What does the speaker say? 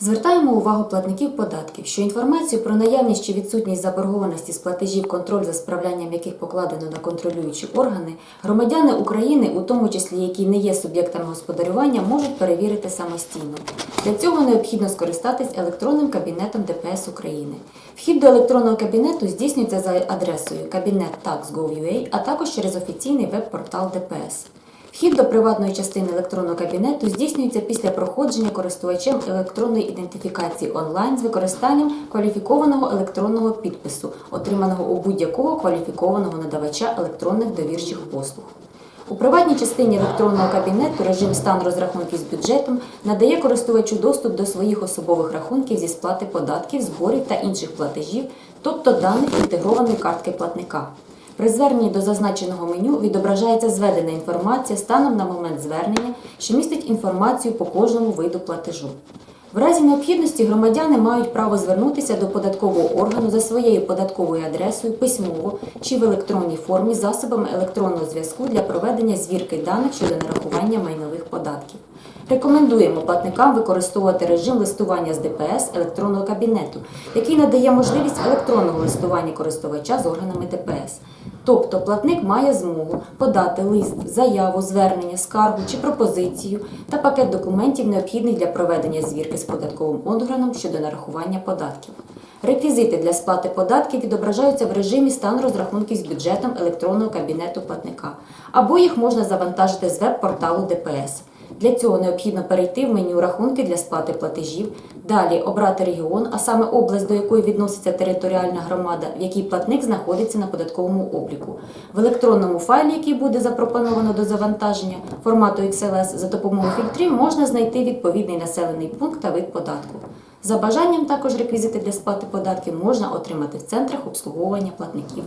Звертаємо увагу платників податків, що інформацію про наявність чи відсутність заборгованості з платежів, контроль за справлянням яких покладено на контролюючі органи, громадяни України, у тому числі які не є суб'єктами господарювання, можуть перевірити самостійно. Для цього необхідно скористатись електронним кабінетом ДПС України. Вхід до електронного кабінету здійснюється за адресою кабінет.tax.gov.ua, а також через офіційний веб-портал ДПС. Вхід до приватної частини електронного кабінету здійснюється після проходження користувачем електронної ідентифікації онлайн з використанням кваліфікованого електронного підпису, отриманого у будь-якого кваліфікованого надавача електронних довірчих послуг. У приватній частині електронного кабінету режим стан розрахунків з бюджетом надає користувачу доступ до своїх особових рахунків зі сплати податків, зборів та інших платежів, тобто даних інтегрованої картки платника. При зверненні до зазначеного меню відображається зведена інформація станом на момент звернення, що містить інформацію по кожному виду платежу. В разі необхідності громадяни мають право звернутися до податкового органу за своєю податковою адресою письмово чи в електронній формі засобами електронного зв'язку для проведення звірки даних щодо нарахування майнових податків. Рекомендуємо платникам використовувати режим листування з ДПС електронного кабінету, який надає можливість електронного листування користувача з органами ДПС. Тобто платник має змогу подати лист, заяву, звернення, скаргу чи пропозицію та пакет документів, необхідних для проведення звірки з податковим органом щодо нарахування податків. Реквізити для сплати податків відображаються в режимі стан розрахунків з бюджетом електронного кабінету платника, або їх можна завантажити з веб-порталу ДПС. Для цього необхідно перейти в меню рахунки для сплати платежів, далі обрати регіон, а саме область, до якої відноситься територіальна громада, в якій платник знаходиться на податковому обліку. В електронному файлі, який буде запропоновано до завантаження формату XLS, за допомогою фільтрів можна знайти відповідний населений пункт та вид податку. За бажанням також реквізити для сплати податків можна отримати в центрах обслуговування платників.